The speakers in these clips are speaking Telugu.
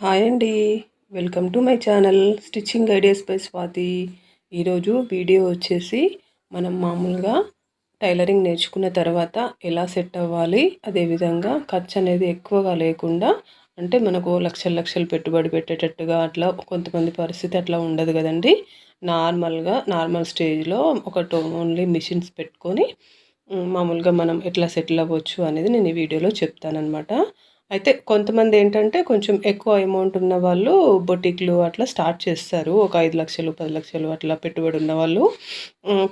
హాయ్ అండి. Welcome to my channel stitching ideas by Swathi. ఈరోజు వీడియో వచ్చేసి మనం మామూలుగా టైలరింగ్ నేర్చుకున్న తర్వాత ఎలా సెట్ అవ్వాలి అదేవిధంగా ఖర్చు అనేది ఎక్కువగా లేకుండా అంటే మనకు లక్షల లక్షలు పెట్టుబడి పెట్టేటట్టుగా అట్లా కొంతమంది పరిస్థితి అట్లా ఉండదు కదండి. నార్మల్గా నార్మల్ స్టేజ్లో ఒక ఓన్లీ మిషన్స్ పెట్టుకొని మామూలుగా మనం ఎట్లా సెటిల్ అవ్వచ్చు అనేది నేను ఈ వీడియోలో చెప్తానమాట అయితే కొంతమంది ఏంటంటే కొంచెం ఎక్కువ అమౌంట్ ఉన్న వాళ్ళు బొటిక్లు అట్లా స్టార్ట్ చేస్తారు. ఒక ఐదు లక్షలు పది లక్షలు అట్లా పెట్టుబడి ఉన్న వాళ్ళు.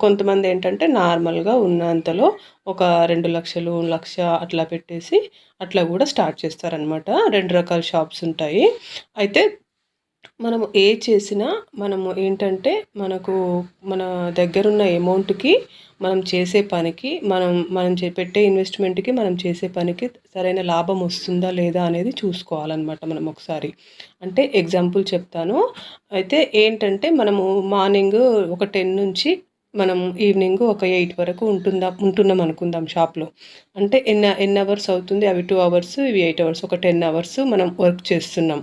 కొంతమంది ఏంటంటే నార్మల్గా ఉన్నంతలో ఒక రెండు లక్షలు లక్ష అట్లా పెట్టేసి అట్లా కూడా స్టార్ట్ చేస్తారనమాట రెండు రకాల షాప్స్ ఉంటాయి. అయితే మనము ఏ చేసినా మనము ఏంటంటే మనకు మన దగ్గరున్న అమౌంట్కి మనం చేసే పనికి మనం మనం పెట్టే ఇన్వెస్ట్మెంట్కి మనం చేసే పనికి సరైన లాభం వస్తుందా లేదా అనేది చూసుకోవాలన్నమాట మనం ఒకసారి. అంటే ఎగ్జాంపుల్ చెప్తాను. అయితే ఏంటంటే మనము మార్నింగ్ ఒక టెన్ నుంచి మనం ఈవినింగ్ ఒక ఎయిట్ వరకు ఉంటుందా ఉంటున్నాం అనుకుందాం షాప్లో అంటే ఎన్ని ఎన్ని అవర్స్ అవుతుంది? అవి టూ అవర్స్ ఇవి ఎయిట్ అవర్స్ ఒక టెన్ అవర్స్ మనం వర్క్ చేస్తున్నాం.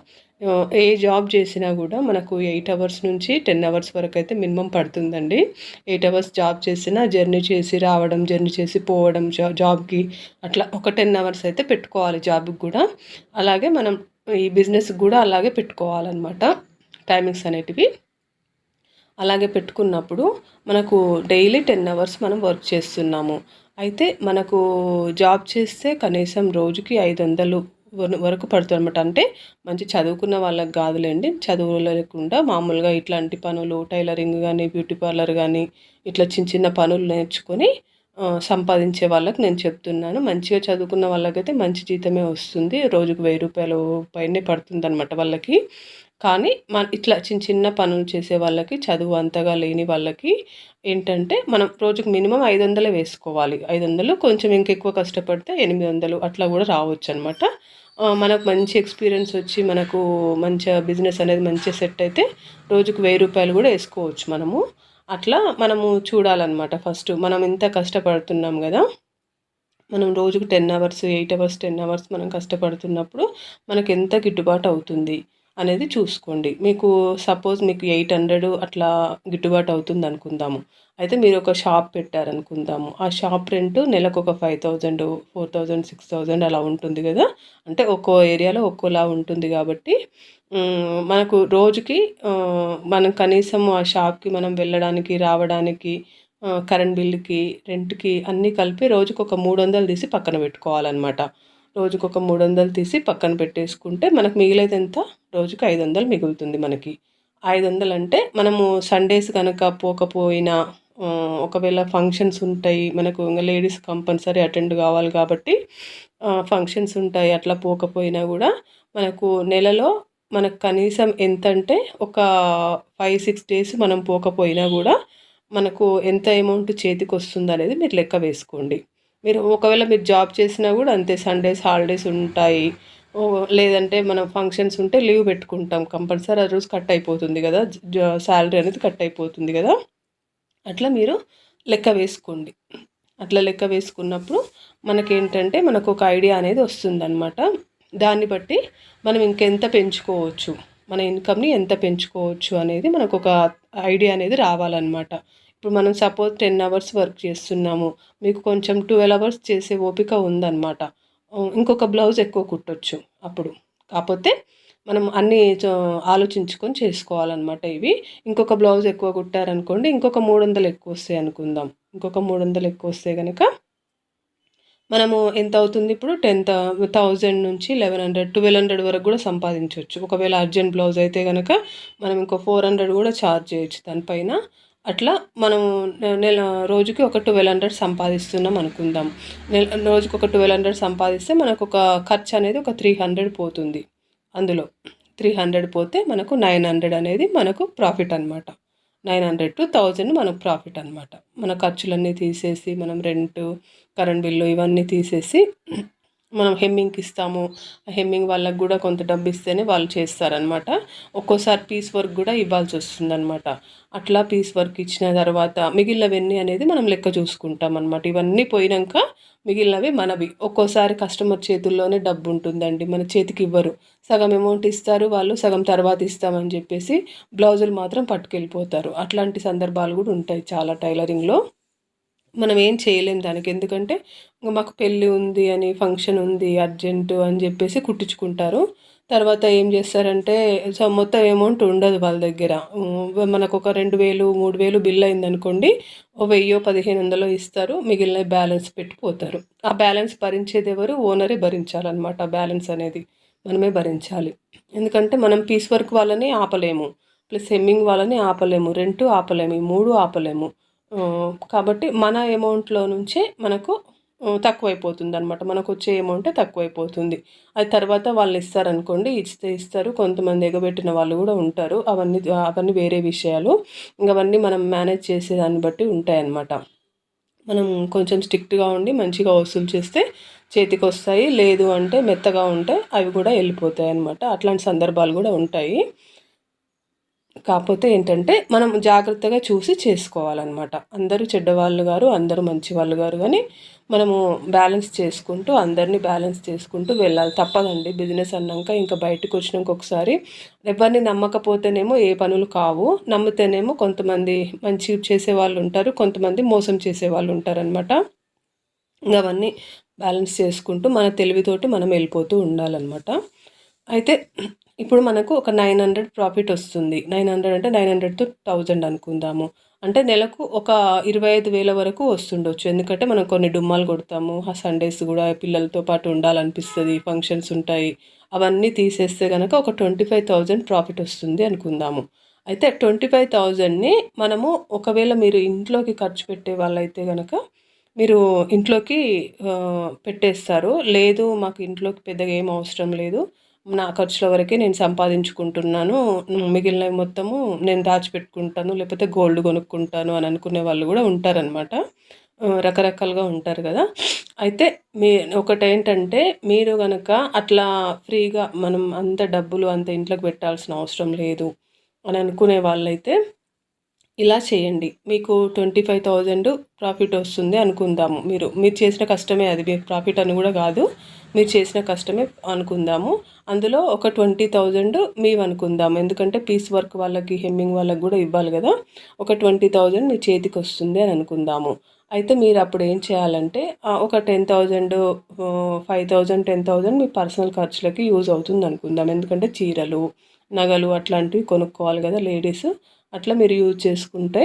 ఏ జాబ్ చేసినా కూడా మనకు ఎయిట్ అవర్స్ నుంచి టెన్ అవర్స్ వరకు అయితే మినిమం పడుతుందండి. ఎయిట్ అవర్స్ జాబ్ చేసినా జర్నీ చేసి రావడం జర్నీ చేసి పోవడం జాబ్కి అట్లా ఒక టెన్ అవర్స్ అయితే పెట్టుకోవాలి జాబ్కి కూడా. అలాగే మనం ఈ బిజినెస్కి కూడా అలాగే పెట్టుకోవాలన్నమాట టైమింగ్స్ అనేటివి. అలాగే పెట్టుకున్నప్పుడు మనకు డైలీ టెన్ అవర్స్ మనం వర్క్ చేస్తున్నాము. అయితే మనకు జాబ్ చేస్తే కనీసం రోజుకి ఐదు వందలు వరకు పడుతుంది అనమాట అంటే మంచి చదువుకున్న వాళ్ళకి కాదులేండి. చదువు లేకుండా మామూలుగా ఇట్లాంటి పనులు టైలరింగ్ కానీ బ్యూటీ పార్లర్ కానీ ఇట్లా చిన్న చిన్న పనులు నేర్చుకొని సంపాదించే వాళ్ళకి నేను చెప్తున్నాను. మంచిగా చదువుకున్న వాళ్ళకైతే మంచి జీతమే వస్తుంది. రోజుకు వెయ్యి రూపాయలు పైనే పడుతుంది అనమాట వాళ్ళకి. కానీ మన ఇట్లా చిన్న చిన్న పనులు చేసే వాళ్ళకి చదువు అంతగా లేని వాళ్ళకి ఏంటంటే మనం రోజుకు మినిమం ఐదు వందలే వేసుకోవాలి. ఐదు వందలు కొంచెం ఇంకెక్కువ కష్టపడితే ఎనిమిది వందలు అట్లా కూడా రావచ్చు అనమాట మనకు మంచి ఎక్స్పీరియన్స్ వచ్చి మనకు మంచిగా బిజినెస్ అనేది మంచిగా సెట్ అయితే రోజుకు వెయ్యి రూపాయలు కూడా వేసుకోవచ్చు మనము. అట్లా మనము చూడాలన్నమాట ఫస్ట్. మనం ఇంత కష్టపడుతున్నాం కదా మనం రోజుకు ten hours eight hours ten hours మనం కష్టపడుతున్నప్పుడు మనకు ఎంత గిట్టుబాటు అవుతుంది? అనేది చూసుకోండి. మీకు సపోజ్ మీకు ఎయిట్ హండ్రెడ్ అట్లా గిట్టుబాటు అవుతుంది అనుకుందాము. అయితే మీరు ఒక షాప్ పెట్టారనుకుందాము. ఆ షాప్ రెంట్ నెలకు ఒక five thousand four thousand six thousand అలా ఉంటుంది కదా. అంటే ఒక్కో ఏరియాలో ఒక్కోలా ఉంటుంది కాబట్టి మనకు రోజుకి మనం కనీసం ఆ షాప్కి మనం వెళ్ళడానికి రావడానికి కరెంట్ బిల్లుకి రెంట్కి అన్నీ కలిపి రోజుకు ఒక మూడు వందలు తీసి పక్కన పెట్టుకోవాలన్నమాట. రోజుకు ఒక మూడు వందలు తీసి పక్కన పెట్టేసుకుంటే మనకు మిగిలేదు ఎంత? రోజుకు ఐదు వందలు మిగులుతుంది మనకి. ఐదు వందలు అంటే మనము సండేస్ కనుక పోకపోయినా ఒకవేళ ఫంక్షన్స్ ఉంటాయి మనకు ఇంకా లేడీస్ కంపల్సరీ అటెండ్ కావాలి కాబట్టి ఫంక్షన్స్ ఉంటాయి అట్లా పోకపోయినా కూడా మనకు నెలలో మనకు కనీసం ఎంత అంటే ఒక ఫైవ్ సిక్స్ డేస్ మనం పోకపోయినా కూడా మనకు ఎంత అమౌంట్ చేతికి వస్తుంది అనేది మీరు లెక్క వేసుకోండి. మీరు ఒకవేళ మీరు జాబ్ చేసినా కూడా అంతే సండేస్ హాలిడేస్ ఉంటాయి. లేదంటే మనం ఫంక్షన్స్ ఉంటే లీవ్ పెట్టుకుంటాం కంపల్సరీ. ఆ రోజు కట్ అయిపోతుంది కదా శాలరీ అనేది కట్ అయిపోతుంది కదా. అట్లా మీరు లెక్క వేసుకోండి. అట్లా లెక్క వేసుకున్నప్పుడు మనకేంటంటే మనకు ఒక ఐడియా అనేది వస్తుందన్నమాట. దాన్ని బట్టి మనం ఇంకెంత పెంచుకోవచ్చు మన ఇన్కమ్ని ఎంత పెంచుకోవచ్చు అనేది మనకు ఒక ఐడియా అనేది రావాలన్నమాట. ఇప్పుడు మనం సపోజ్ టెన్ అవర్స్ వర్క్ చేస్తున్నాము. మీకు కొంచెం ట్వెల్వ్ అవర్స్ చేసే ఓపిక ఉందన్నమాట. ఇంకొక బ్లౌజ్ ఎక్కువ కుట్టొచ్చు అప్పుడు. కాకపోతే మనం అన్నీ ఆలోచించుకొని చేసుకోవాలన్నమాట ఇవి. ఇంకొక బ్లౌజ్ ఎక్కువ కుట్టారనుకోండి ఇంకొక మూడు వందలు ఎక్కువ వస్తాయి అనుకుందాం. ఇంకొక మూడు వందలు ఎక్కువ వస్తే కనుక మనము ఎంత అవుతుంది ఇప్పుడు? టెన్ థౌజండ్ నుంచి లెవెన్ హండ్రెడ్ ట్వెల్వ్ హండ్రెడ్ వరకు కూడా సంపాదించవచ్చు ఒకవేళ అర్జెంట్ బ్లౌజ్ అయితే కనుక మనం ఇంకో ఫోర్ హండ్రెడ్ కూడా ఛార్జ్ చేయొచ్చు దానిపైన. అట్లా మనం నెల రోజుకి ఒక ట్వెల్వ్ హండ్రెడ్ సంపాదిస్తున్నాం అనుకుందాం. నెల రోజుకి ఒక ట్వెల్వ్ హండ్రెడ్ సంపాదిస్తే మనకు ఒక ఖర్చు అనేది ఒక త్రీ హండ్రెడ్ పోతుంది. అందులో త్రీ హండ్రెడ్ పోతే మనకు నైన్ హండ్రెడ్ అనేది మనకు ప్రాఫిట్ అనమాట నైన్ హండ్రెడ్ టు థౌజండ్ మనకు ప్రాఫిట్ అనమాట మన ఖర్చులన్నీ తీసేసి మనం రెంట్ కరెంట్ బిల్లు ఇవన్నీ తీసేసి మనం హెమ్మింగ్కి ఇస్తాము. ఆ హెమ్మింగ్ వాళ్ళకి కూడా కొంత డబ్బు ఇస్తేనే వాళ్ళు చేస్తారనమాట ఒక్కోసారి పీస్ వర్క్ కూడా ఇవ్వాల్సి వస్తుందన్నమాట అట్లా పీస్ వర్క్ ఇచ్చిన తర్వాత మిగిలినవన్నీ అనేది మనం లెక్క చూసుకుంటాం అనమాట ఇవన్నీ పోయినాక మిగిలినవి మనవి. ఒక్కోసారి కస్టమర్ చేతుల్లోనే డబ్బు ఉంటుందండి మన చేతికి ఇవ్వరు. సగం అమౌంట్ ఇస్తారు వాళ్ళు సగం తర్వాత ఇస్తామని చెప్పేసి బ్లౌజులు మాత్రం పట్టుకెళ్ళిపోతారు. అట్లాంటి సందర్భాలు కూడా ఉంటాయి చాలా టైలరింగ్లో. మనం ఏం చేయలేం దానికి. ఎందుకంటే మాకు పెళ్ళి ఉంది అని ఫంక్షన్ ఉంది అర్జెంటు అని చెప్పేసి కుట్టించుకుంటారు. తర్వాత ఏం చేస్తారంటే సో మొత్తం అమౌంట్ ఉండదు వాళ్ళ దగ్గర. మనకు ఒక రెండు వేలు మూడు వేలు బిల్ అయిందనుకోండి ఓ వెయ్యో పదిహేను వందలో ఇస్తారు. మిగిలిన బ్యాలెన్స్ పెట్టిపోతారు ఆ బ్యాలెన్స్ భరించేది ఎవరు? ఓనరే భరించాలన్నమాట ఆ బ్యాలెన్స్ అనేది. మనమే భరించాలి. ఎందుకంటే మనం పీస్ వర్క్ వాళ్ళని ఆపలేము. ప్లస్ హెమ్మింగ్ వాళ్ళని ఆపలేము. రెంట్ ఆపలేము. ఈ మూడు ఆపలేము. కాబట్టి మన అమౌంట్లో నుంచే మనకు తక్కువైపోతుంది అనమాట మనకు వచ్చే అమౌంటే తక్కువైపోతుంది. అది తర్వాత వాళ్ళు ఇస్తారనుకోండి ఇస్తే ఇస్తారు. కొంతమంది ఎగబెట్టిన వాళ్ళు కూడా ఉంటారు. అవన్నీ అవన్నీ వేరే విషయాలు. ఇంకా అవన్నీ మనం మేనేజ్ చేసే దాన్ని బట్టి ఉంటాయన్నమాట. మనం కొంచెం స్ట్రిక్ట్గా ఉండి మంచిగా వసూలు చేస్తే చేతికి వస్తాయి లేదు అంటే మెత్తగా ఉంటే అవి కూడా వెళ్ళిపోతాయి అనమాట అట్లాంటి సందర్భాలు కూడా ఉంటాయి. కాకపోతే ఏంటంటే మనం జాగ్రత్తగా చూసి చేసుకోవాలన్నమాట. అందరూ చెడ్డవాళ్ళు గారు అందరూ మంచి వాళ్ళు గారు కానీ మనము బ్యాలెన్స్ చేసుకుంటూ అందరినీ బ్యాలెన్స్ చేసుకుంటూ వెళ్ళాలి. తప్పదండి. బిజినెస్ అన్నాక ఇంకా బయటకు వచ్చినాక ఒకసారి ఎవరిని నమ్మకపోతేనేమో ఏ పనులు కావు. నమ్మితేనేమో కొంతమంది మంచి చేసే వాళ్ళు ఉంటారు కొంతమంది మోసం చేసే వాళ్ళు ఉంటారనమాట ఇంకా అవన్నీ బ్యాలెన్స్ చేసుకుంటూ మన తెలివితోటి మనం వెళ్ళిపోతూ ఉండాలన్నమాట. అయితే ఇప్పుడు మనకు ఒక నైన్ హండ్రెడ్ ప్రాఫిట్ వస్తుంది. నైన్ హండ్రెడ్ అంటే నైన్ హండ్రెడ్ థౌజండ్ అనుకుందాము. అంటే నెలకు ఒక ఇరవై ఐదు వేల వరకు వస్తుండొచ్చు. ఎందుకంటే మనం కొన్ని డుమ్మాలు కొడతాము. ఆ సండేస్ కూడా పిల్లలతో పాటు ఉండాలనిపిస్తుంది. ఫంక్షన్స్ ఉంటాయి. అవన్నీ తీసేస్తే కనుక ఒక ట్వంటీ ఫైవ్ థౌజండ్ ప్రాఫిట్ వస్తుంది అనుకుందాము. అయితే ట్వంటీ ఫైవ్ థౌజండ్ని మనము ఒకవేళ మీరు ఇంట్లోకి ఖర్చు పెట్టే వాళ్ళైతే కనుక మీరు ఇంట్లోకి పెట్టేస్తారు. లేదు మాకు ఇంట్లోకి పెద్దగా ఏం అవసరం లేదు. నా ఖర్చుల వరకే నేను సంపాదించుకుంటున్నాను. మిగిలినవి మొత్తము నేను దాచిపెట్టుకుంటాను లేకపోతే గోల్డ్ కొనుక్కుంటాను అని అనుకునే వాళ్ళు కూడా ఉంటారనమాట రకరకాలుగా ఉంటారు కదా. అయితే మీ ఒకటి ఏంటంటే మీరు కనుక అట్లా ఫ్రీగా మనం అంత డబ్బులు అంత ఇంట్లోకి పెట్టాల్సిన అవసరం లేదు అని అనుకునే వాళ్ళైతే ఇలా చేయండి. మీకు ట్వంటీ ఫైవ్ థౌజండ్ ప్రాఫిట్ వస్తుంది అనుకుందాము. మీరు మీరు చేసిన కష్టమే అది. మీ ప్రాఫిట్ అని కూడా కాదు. మీరు చేసిన కష్టమే అనుకుందాము. అందులో ఒక ట్వంటీ థౌజండ్ మేము అనుకుందాము. ఎందుకంటే పీస్ వర్క్ వాళ్ళకి హెమ్మింగ్ వాళ్ళకి కూడా ఇవ్వాలి కదా. ఒక ట్వంటీ థౌజండ్ మీ చేతికి వస్తుంది అని అనుకుందాము. అయితే మీరు అప్పుడు ఏం చేయాలంటే ఒక ten thousand five thousand ten thousand మీ పర్సనల్ ఖర్చులకి యూజ్ అవుతుంది అనుకుందాం ఎందుకంటే చీరలు నగలు అట్లాంటివి కొనుక్కోవాలి కదా లేడీస్. అట్లా మీరు యూజ్ చేసుకుంటే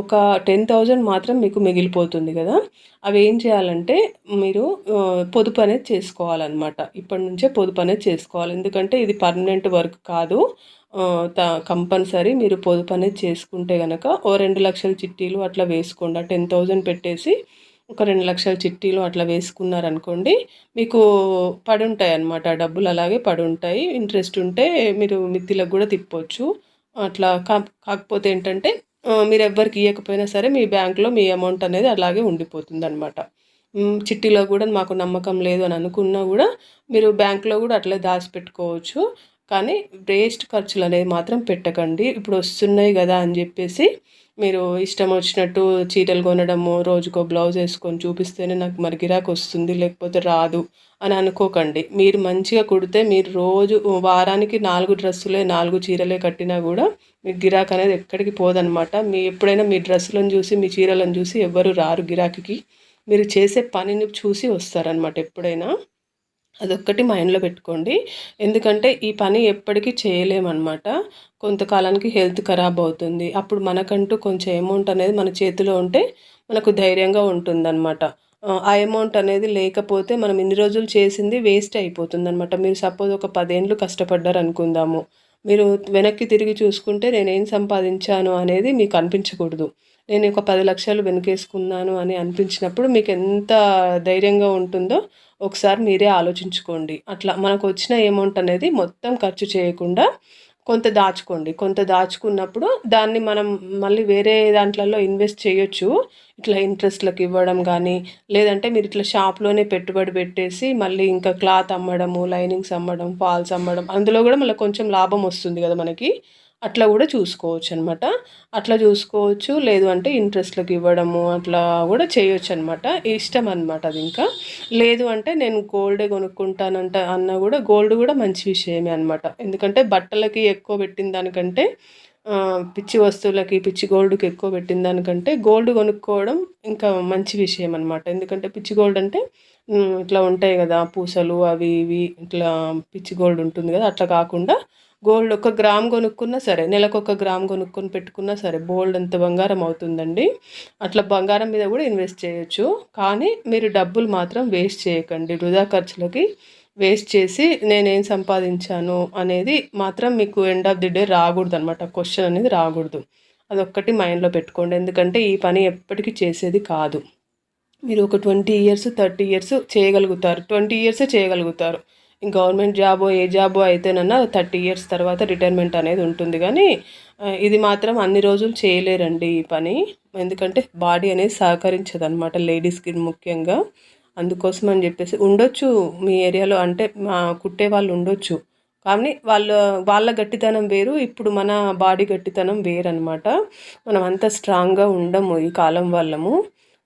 ఒక టెన్ థౌజండ్ మాత్రం మీకు మిగిలిపోతుంది కదా. అవి ఏం చేయాలంటే మీరు పొదుపు అనేది చేసుకోవాలన్నమాట. ఇప్పటి నుంచే పొదుపు అనేది చేసుకోవాలి. ఎందుకంటే ఇది పర్మనెంట్ వర్క్ కాదు. త కంపల్సరీ మీరు పొదుపు అనేది చేసుకుంటే కనుక ఓ రెండు లక్షల చిట్టీలు అట్లా వేసుకోండి. టెన్ థౌజండ్ పెట్టేసి ఒక రెండు లక్షల చిట్టీలు అట్లా వేసుకున్నారనుకోండి మీకు పడి ఉంటాయి అన్నమాట డబ్బులు అలాగే పడుంటాయి. ఇంట్రెస్ట్ ఉంటే మీరు మిత్తిలకు కూడా తిప్పవచ్చు అట్లా కాకపోతే ఏంటంటే మీరు ఎవ్వరికి ఇవ్వకపోయినా సరే మీ బ్యాంక్లో మీ అమౌంట్ అనేది అలాగే ఉండిపోతుంది అనమాట చిట్టీలో కూడా మాకు నమ్మకం లేదు అని అనుకున్నా కూడా మీరు బ్యాంక్లో కూడా అట్లే దాచిపెట్టుకోవచ్చు. కానీ వేస్ట్ ఖర్చులు అనేది మాత్రం పెట్టకండి. ఇప్పుడు వస్తున్నాయి కదా అని చెప్పేసి మీరు ఇష్టం వచ్చినట్టు చీరలు కొనడము రోజుకో బ్లౌజ్ వేసుకొని చూపిస్తేనే నాకు మరి గిరాకు వస్తుంది లేకపోతే రాదు అని అనుకోకండి. మీరు మంచిగా కుడితే మీరు రోజు వారానికి నాలుగు డ్రెస్సులే నాలుగు చీరలే కట్టినా కూడా మీ గిరాక్ అనేది ఎక్కడికి పోదనమాట మీ ఎప్పుడైనా మీ డ్రెస్సులను చూసి మీ చీరలను చూసి ఎవ్వరు రారు గిరాకీకి. మీరు చేసే పనిని చూసి వస్తారనమాట ఎప్పుడైనా. అదొక్కటి మైండ్లో పెట్టుకోండి. ఎందుకంటే ఈ పని ఎప్పటికీ చేయలేమన్నమాట. కొంతకాలానికి హెల్త్ ఖరాబ్ అవుతుంది. అప్పుడు మనకంటూ కొంచెం అమౌంట్ అనేది మన చేతిలో ఉంటే మనకు ధైర్యంగా ఉంటుందన్నమాట. ఆ అమౌంట్ అనేది లేకపోతే మనం ఇన్ని రోజులు చేసింది వేస్ట్ అయిపోతుందన్నమాట. మీరు సపోజ్ ఒక పదేండ్లు కష్టపడ్డారు అనుకుందాము. మీరు వెనక్కి తిరిగి చూసుకుంటే నేనేం సంపాదించాను అనేది మీకు అనిపించకూడదు. నేను ఒక పది లక్షలు వెనకేసుకున్నాను అని అనిపించినప్పుడు మీకు ఎంత ధైర్యంగా ఉంటుందో ఒకసారి మీరే ఆలోచించుకోండి. అట్లా మనకు వచ్చిన అమౌంట్ అనేది మొత్తం ఖర్చు చేయకుండా కొంత దాచుకోండి. కొంత దాచుకున్నప్పుడు దాన్ని మనం మళ్ళీ వేరే దాంట్లలో ఇన్వెస్ట్ చేయొచ్చు. ఇట్లా ఇంట్రెస్ట్లకు ఇవ్వడం కానీ లేదంటే మీరు ఇట్లా షాప్లోనే పెట్టుబడి పెట్టేసి మళ్ళీ ఇంకా క్లాత్ అమ్మడము లైనింగ్స్ అమ్మడం ఫాల్స్ అమ్మడం అందులో కూడా మళ్ళీ కొంచెం లాభం వస్తుంది కదా మనకి. అట్లా కూడా చూసుకోవచ్చు అనమాట అట్లా చూసుకోవచ్చు లేదు అంటే ఇంట్రెస్ట్లకు ఇవ్వడము అట్లా కూడా చేయొచ్చు అనమాట ఇష్టం అనమాట అది ఇంకా. లేదు అంటే నేను గోల్డే కొనుక్కుంటానంట అన్న కూడా గోల్డ్ కూడా మంచి విషయమే అనమాట. ఎందుకంటే బట్టలకి ఎక్కువ పెట్టిన దానికంటే పిచ్చి వస్తువులకి పిచ్చి గోల్డ్కి ఎక్కువ పెట్టిన దానికంటే గోల్డ్ కొనుక్కోవడం ఇంకా మంచి విషయం అనమాట ఎందుకంటే పిచ్చి గోల్డ్ అంటే ఇట్లా ఉంటాయి కదా పూసలు అవి ఇవి ఇట్లా పిచ్చి గోల్డ్ ఉంటుంది కదా అట్లా కాకుండా గోల్డ్ ఒక గ్రామ్ కొనుక్కున్నా సరే నెలకు ఒక గ్రామ్ కొనుక్కొని పెట్టుకున్నా సరే బోల్డ్ అంత బంగారం అవుతుందండి? అట్లా బంగారం మీద కూడా ఇన్వెస్ట్ చేయొచ్చు. కానీ మీరు డబ్బులు మాత్రం వేస్ట్ చేయకండి. వృధా ఖర్చులకి వేస్ట్ చేసి నేనేం సంపాదించాను అనేది మాత్రం మీకు ఎండ్ ఆఫ్ ది డే రాకూడదు అనమాట క్వశ్చన్ అనేది రాకూడదు. అదొక్కటి మైండ్లో పెట్టుకోండి. ఎందుకంటే ఈ పని ఎప్పటికీ చేసేది కాదు. మీరు ఒక ట్వంటీ ఇయర్స్ థర్టీ ఇయర్స్ చేయగలుగుతారు. ట్వంటీ ఇయర్సే చేయగలుగుతారు. గవర్నమెంట్ జాబో ఏ జాబో అయితేనన్నా థర్టీ ఇయర్స్ తర్వాత రిటైర్మెంట్ అనేది ఉంటుంది. కానీ ఇది మాత్రం అన్ని రోజులు చేయలేరండి ఈ పని. ఎందుకంటే బాడీ అనేది సహకరించదు అనమాట లేడీస్కి ముఖ్యంగా. అందుకోసం అని చెప్పేసి ఉండొచ్చు మీ ఏరియాలో. అంటే మా కుట్టే వాళ్ళు ఉండొచ్చు. కానీ వాళ్ళ వాళ్ళ గట్టితనం వేరు. ఇప్పుడు మన బాడీ గట్టితనం వేరనమాట మనం అంత స్ట్రాంగ్గా ఉండము ఈ కాలం వాళ్ళము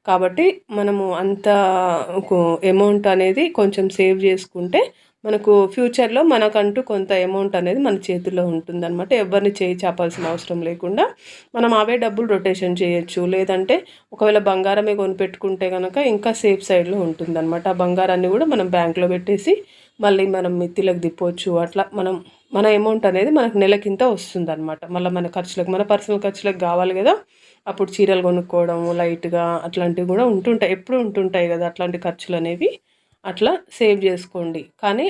కాబట్టి మనము అంత అమౌంట్ అనేది కొంచెం సేవ్ చేసుకుంటే మనకు ఫ్యూచర్లో మనకంటూ కొంత అమౌంట్ అనేది మన చేతిలో ఉంటుందన్నమాట. ఎవరిని చేయి చాపాల్సిన అవసరం లేకుండా మనం అవే డబ్బులు రొటేషన్ చేయొచ్చు. లేదంటే ఒకవేళ బంగారమే కొనిపెట్టుకుంటే కనుక ఇంకా సేఫ్ సైడ్లో ఉంటుందన్నమాట. ఆ బంగారాన్ని కూడా మనం బ్యాంక్లో పెట్టేసి మళ్ళీ మనం మిత్తిలకు తిప్పవచ్చు అట్లా మనం మన అమౌంట్ అనేది మనకు నెలకింత వస్తుంది అనమాట మళ్ళీ మన ఖర్చులకు మన పర్సనల్ ఖర్చులకు కావాలి కదా. అప్పుడు చీరలు కొనుక్కోవడం లైట్గా అట్లాంటివి కూడా ఉంటుంటాయి. ఎప్పుడు ఉంటుంటాయి కదా అట్లాంటి ఖర్చులు అనేవి. అట్లా సేవ్ చేసుకోండి. కానీ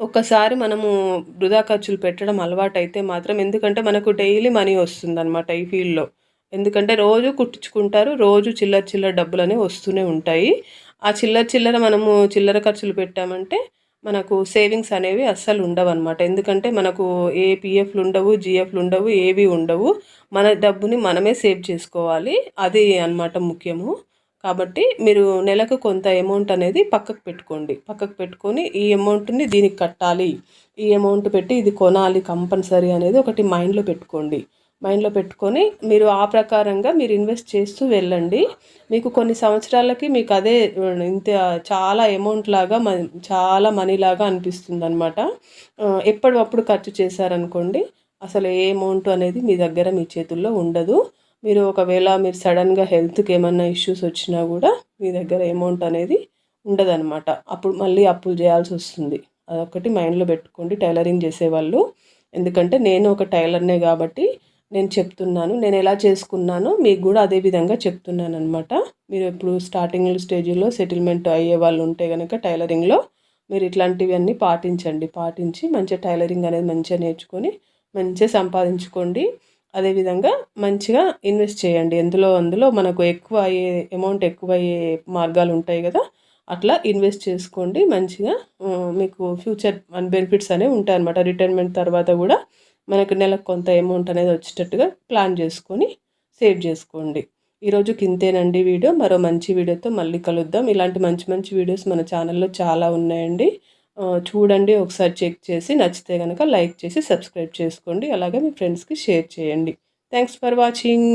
ఒక్కసారి మనము వృధా ఖర్చులు పెట్టడం అలవాటైతే మాత్రం ఎందుకంటే మనకు డైలీ మనీ వస్తుందన్నమాట ఈ ఫీల్డ్లో. ఎందుకంటే రోజు కుట్టించుకుంటారు రోజు చిల్లర చిల్లర డబ్బులు అనేవి వస్తూనే ఉంటాయి. ఆ చిల్లర చిల్లర మనము చిల్లర ఖర్చులు పెట్టామంటే మనకు సేవింగ్స్ అనేవి అస్సలు ఉండవు అనమాట ఎందుకంటే మనకు ఏ పిఎఫ్లు ఉండవు జిఎఫ్లు ఉండవు ఏవి ఉండవు. మన డబ్బుని మనమే సేవ్ చేసుకోవాలి. అది అనమాట ముఖ్యము. కాబట్టి మీరు నెలకు కొంత అమౌంట్ అనేది పక్కకు పెట్టుకోండి. పక్కకు పెట్టుకొని ఈ అమౌంట్ని దీనికి కట్టాలి. ఈ అమౌంట్ పెట్టి ఇది కొనాలి కంపల్సరీ అనేది ఒకటి మైండ్లో పెట్టుకోండి. మైండ్లో పెట్టుకొని మీరు ఆ ప్రకారంగా మీరు ఇన్వెస్ట్ చేస్తూ వెళ్ళండి. మీకు కొన్ని సంవత్సరాలకి మీకు అదే ఇంత చాలా అమౌంట్ లాగా చాలా మనీ లాగా అనిపిస్తుంది అనమాట ఎప్పటికప్పుడు ఖర్చు చేశారనుకోండి అసలు ఏ అమౌంట్ అనేది మీ దగ్గర మీ చేతుల్లో ఉండదు. మీరు ఒకవేళ మీరు సడన్గా హెల్త్కి ఏమన్నా ఇష్యూస్ వచ్చినా కూడా మీ దగ్గర అమౌంట్ అనేది ఉండదన్నమాట. అప్పుడు మళ్ళీ అప్పులు చేయాల్సి వస్తుంది. అదొకటి మైండ్లో పెట్టుకోండి టైలరింగ్ చేసేవాళ్ళు. ఎందుకంటే నేను ఒక టైలర్నే కాబట్టి నేను చెప్తున్నాను నేను ఎలా చేసుకున్నానో మీకు కూడా అదే విధంగా చెప్తున్నాను అనమాట మీరు ఇప్పుడు స్టార్టింగ్ స్టేజ్లో సెటిల్మెంట్ అయ్యే వాళ్ళు ఉంటే కనుక టైలరింగ్లో మీరు ఇట్లాంటివన్నీ పాటించండి. పాటించి మంచిగా టైలరింగ్ అనేది మంచిగా నేర్చుకొని మంచిగా సంపాదించుకోండి. అదేవిధంగా మంచిగా ఇన్వెస్ట్ చేయండి. ఎందులో అందులో మనకు ఎక్కువ అయ్యే అమౌంట్ ఎక్కువ అయ్యే మార్గాలు ఉంటాయి కదా అట్లా ఇన్వెస్ట్ చేసుకోండి. మంచిగా మీకు ఫ్యూచర్ బెనిఫిట్స్ అనేవి ఉంటాయి అనమాట రిటైర్మెంట్ తర్వాత కూడా మనకు నెలకు కొంత అమౌంట్ అనేది వచ్చేటట్టుగా ప్లాన్ చేసుకొని సేవ్ చేసుకోండి. ఈరోజు కింతేనండి వీడియో. మరో మంచి వీడియోతో మళ్ళీ కలుద్దాం. ఇలాంటి మంచి మంచి వీడియోస్ మన ఛానల్లో చాలా ఉన్నాయండి. చూడండి ఒకసారి చెక్ చేసి నచ్చితే కనుక లైక్ చేసి సబ్స్క్రైబ్ చేసుకోండి. అలాగే మీ ఫ్రెండ్స్కి షేర్ చేయండి. Thanks for watching.